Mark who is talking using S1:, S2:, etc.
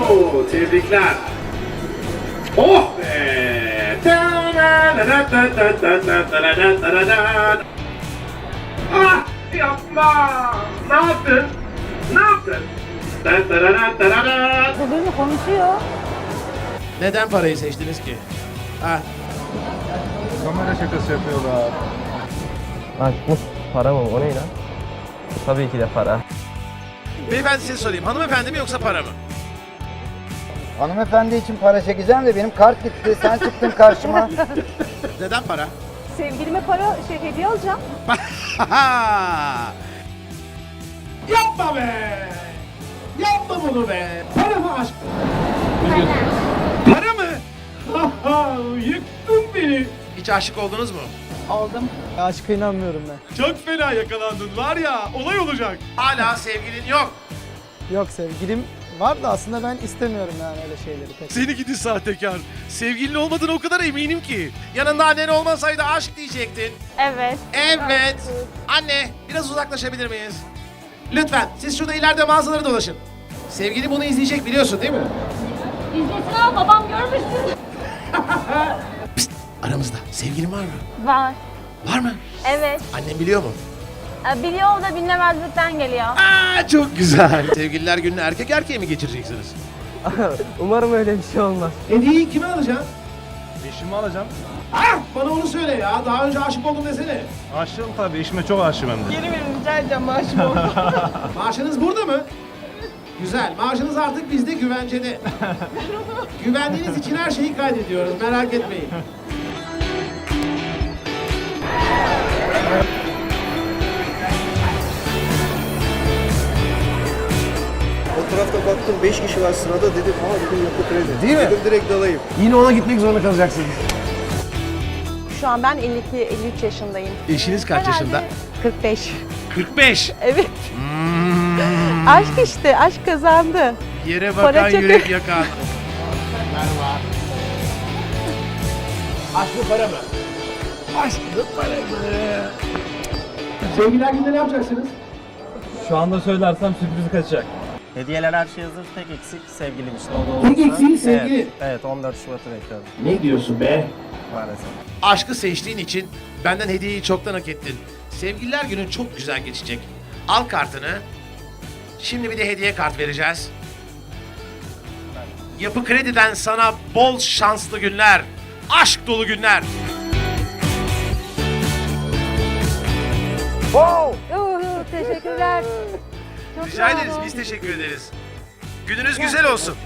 S1: Bu. Tebrikler. Oh be. Ah yapma. Ne yaptın? Ne yaptın?
S2: Bugün konuşuyor.
S3: Neden parayı seçtiniz ki? Ha,
S4: Kamera şakası yapıyorlar.
S5: Aşk mı? Para mı? O ne lan? Tabii ki de para.
S3: beyefendi size sorayım. Hanımefendi mi yoksa para mı?
S6: Hanımefendi için para çekeceğim de benim kart gitti. Sen çıktın karşıma.
S3: Neden para?
S2: Sevgilime para şey hediye alacağım.
S3: Yapma be! Yapma bunu be! Para mı aşk? Para mı?
S1: Yıktın beni.
S3: Hiç aşık oldunuz mu?
S2: Oldum.
S7: Aşka inanmıyorum ben.
S1: Çok fena yakalandın var ya olay olacak.
S3: Hala sevgilin yok.
S7: Yok sevgilim var da aslında ben istemiyorum yani öyle şeyleri pek.
S3: Seni gidi sahtekar. Sevgilin olmadığına o kadar eminim ki. Yanında annen olmasaydı aşk diyecektin.
S2: Evet.
S3: Evet. Anne biraz uzaklaşabilir miyiz? Lütfen siz şurada ileride mağazaları dolaşın. Sevgili bunu izleyecek biliyorsun değil mi?
S2: İzlesin ama babam görmesin.
S3: Aramızda sevgilin var mı?
S2: Var.
S3: Var mı?
S2: Evet.
S3: Annem biliyor mu?
S2: Ee, Biliyor da dinlemezlikten geliyor.
S3: Aa çok güzel. Sevgililer gününü erkek erkeğe mi geçireceksiniz?
S5: Umarım öyle bir şey olmaz.
S3: Hediyeyi kime alacaksın?
S4: Eşimi alacağım.
S3: Ah bana onu söyle ya. Daha önce aşık oldum desene.
S4: Aşığım tabii. Eşime çok aşığım hem de.
S7: Yeni verin rica edeceğim maaşım orada.
S3: Maaşınız burada mı? Güzel. Maaşınız artık bizde güvencede. Güvendiğiniz için her şeyi kaydediyoruz. Merak etmeyin.
S8: Tarafta baktım 5 kişi var sırada dedim aa dedim yapı kredi. Değil mi? Dedim direkt dalayım.
S5: Yine ona gitmek zorunda kalacaksınız.
S9: Şu an ben 52-53 yaşındayım.
S3: Eşiniz kaç yaşında?
S9: 45.
S3: 45.
S9: Evet. aşk işte, aşk kazandı.
S3: Yere
S9: Para
S3: bakan
S9: çok-
S3: yürek yakan. Merhaba. Aşk mı para mı? Aşk mı para mı? Sevgililer günde ne yapacaksınız?
S4: Şu anda söylersem sürpriz kaçacak.
S5: Hediyeler her şey hazır. Tek eksik sevgilim işte. O da
S3: Tek
S5: olursa-
S3: sevgili.
S5: Evet, evet 14 Şubat'ı bekliyorum
S3: Ne diyorsun be?
S5: maalesef.
S3: Aşkı seçtiğin için benden hediyeyi çoktan hak ettin. Sevgililer günün çok güzel geçecek. Al kartını. Şimdi bir de hediye kart vereceğiz. Yapı Kredi'den sana bol şanslı günler. Aşk dolu günler.
S2: Teşekkürler.
S3: Rica ederiz. Biz teşekkür ederiz. Gününüz güzel olsun.